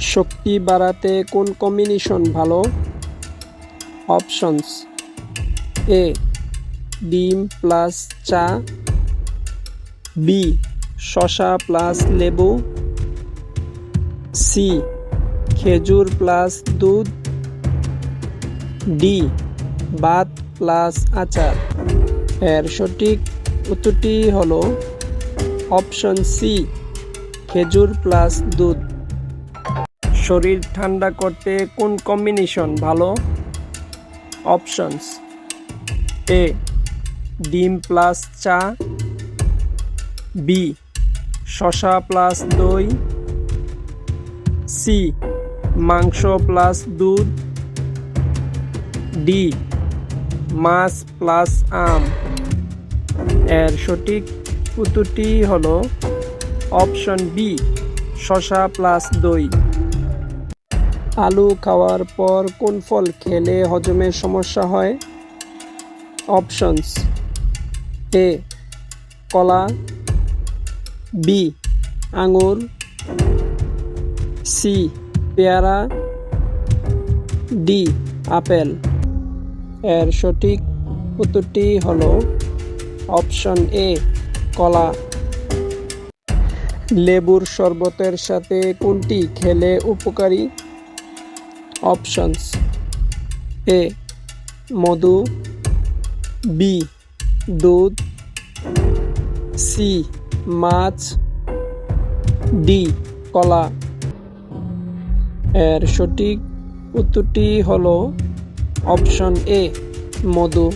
শক্তি বাড়াতে কোন কম্বিনেশন ভালো? অপশনস এ ডিম প্লাস চা বি শশা প্লাস লেবু সি খেজুর প্লাস দুধ ডি ভাত প্লাস আচার। এর সঠিক উত্তরটি হলো অপশন সি, খেজুর প্লাস দুধ। শরীর ঠান্ডা করতে কোন কম্বিনেশন ভালো? অপশনস এ ডিম প্লাস চা। বি শশা প্লাস দই। সি মাংস প্লাস দুধ। ডি মাছ প্লাস আম। এর সঠিক উত্তরটি হলো অপশন বি শশা প্লাস দই। আলু খাওয়ার পর কোন ফল খেলে হজমের সমস্যা হয়? অপশনস এ, কলা, বি, আঙুর, সি, পেয়ারা, ডি, আপেল। এর সঠিক উত্তরটি হল অপশন এ, কলা। লেবুর শরবতের সাথে কোনটি খেলে উপকারী? অপশনস এ মধু বি দুধ সি মাছ ডি কলা এর সঠিক উত্তরটি হল অপশন এ মধু।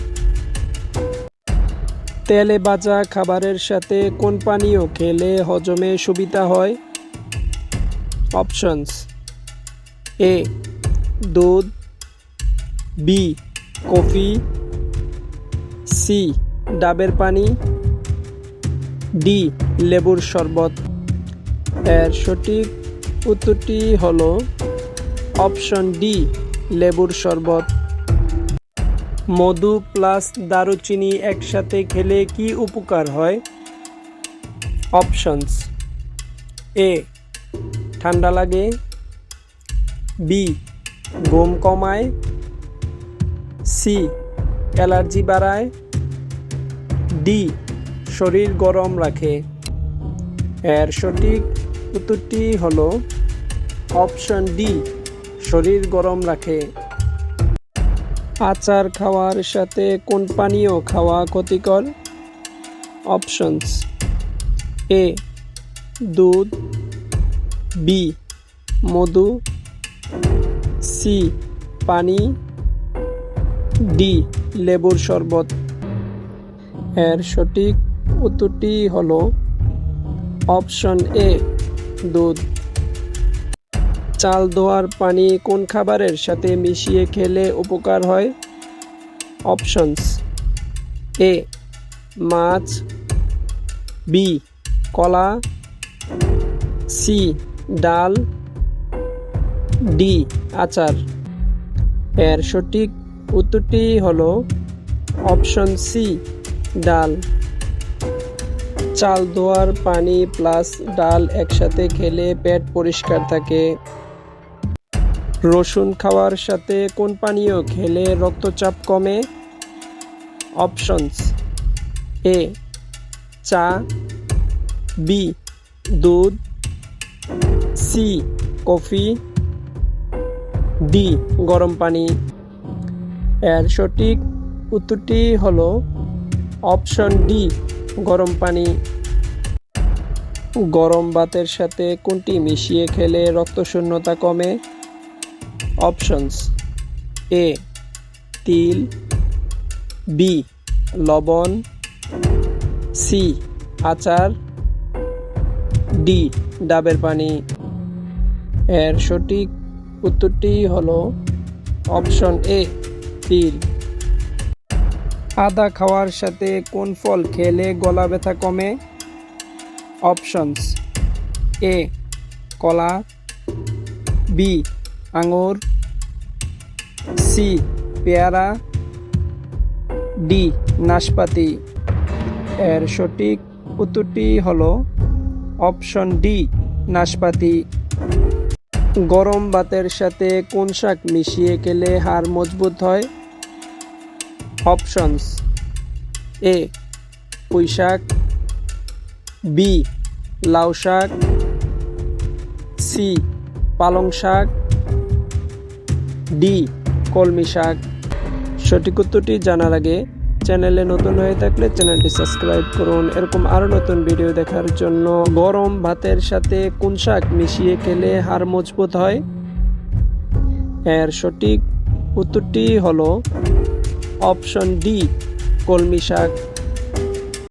তেলে ভাজা খাবারের সাথে কোন পানীয় খেলে হজমে সুবিধা হয়? অপশনস এ দুধ, বি, কফি, সি, ডাবের পানি, ডি, লেবুর শরবত। এর সঠিক উত্তরটি হলো অপশন ডি, লেবুর শরবত। মধু প্লাস দারুচিনি একসাথে খেলে কি উপকার হয়? অপশনস। এ, ঠান্ডা লাগে। বি ঘুম কমায়, সি, অ্যালার্জি বাড়ায়, ডি, শরীর গরম রাখে। এর সঠিক উত্তরটি হলো অপশন ডি, শরীর গরম রাখে। আচার খাওয়ার সাথে কোন পানীয় খাওয়া ক্ষতিকর? অপশনস এ, দুধ, বি, মধু সি, পানি, ডি, লেবুর শরবত। এর সঠিক উত্তরটি হলো অপশন এ, দুধ। চাল ধোয়ার পানি কোন খাবারের সাথে মিশিয়ে খেলে উপকার হয়? অপশনস এ, মাছ। বি, কলা। সি, ডাল। ডি, আচার। এর সঠিক উত্তরটি হলো অপশন সি, ডাল। চাল ধোয়ার পানি প্লাস ডাল একসাথে খেলে পেট পরিষ্কার থাকে। রসুন খাওয়ার সাথে কোন পানীয় খেলে রক্তচাপ কমে? অপশনস। এ, চা। বি, দুধ। C, coffee. ডি গরম পানি। এর সঠিক উত্তরটি হলো অপশন ডি, গরম পানি। গরম ভাতের সাথে কোনটি মিশিয়ে খেলে রক্তশূন্যতা কমে? অপশনস এ, তিল। বি, লবণ। সি, আচার। ডি, ডাবের পানি। এর সঠিক উত্তরটি হলো অপশন এ, তিল। আদা খাওয়ার সাথে কোন ফল খেলে গলা ব্যথা কমে? অপশনস এ, কলা, বি, আঙুর, সি, পেয়ারা, ডি, নাশপাতি। এর সঠিক উত্তরটি হল অপশন ডি, নাশপাতি। গরম ভাতের সাথে কোন শাক মিশিয়ে খেলে হাড় মজবুত হয়? অপশনস। এ, পুঁই শাক। বি, লাউ শাক। সি, পালং শাক। ডি, কলমি শাক। সঠিক উত্তরটি জানার আগে চ্যানেলে নতুন হয়ে থাকলে চ্যানেলটি সাবস্ক্রাইব করুন। এরকম আরও নতুন ভিডিও দেখার জন্য গরম ভাতের সাথে কোন শাক মিশিয়ে খেলে হাড় মজবুত হয়? এর সঠিক উত্তরটি হলো অপশন ডি, কলমি শাক।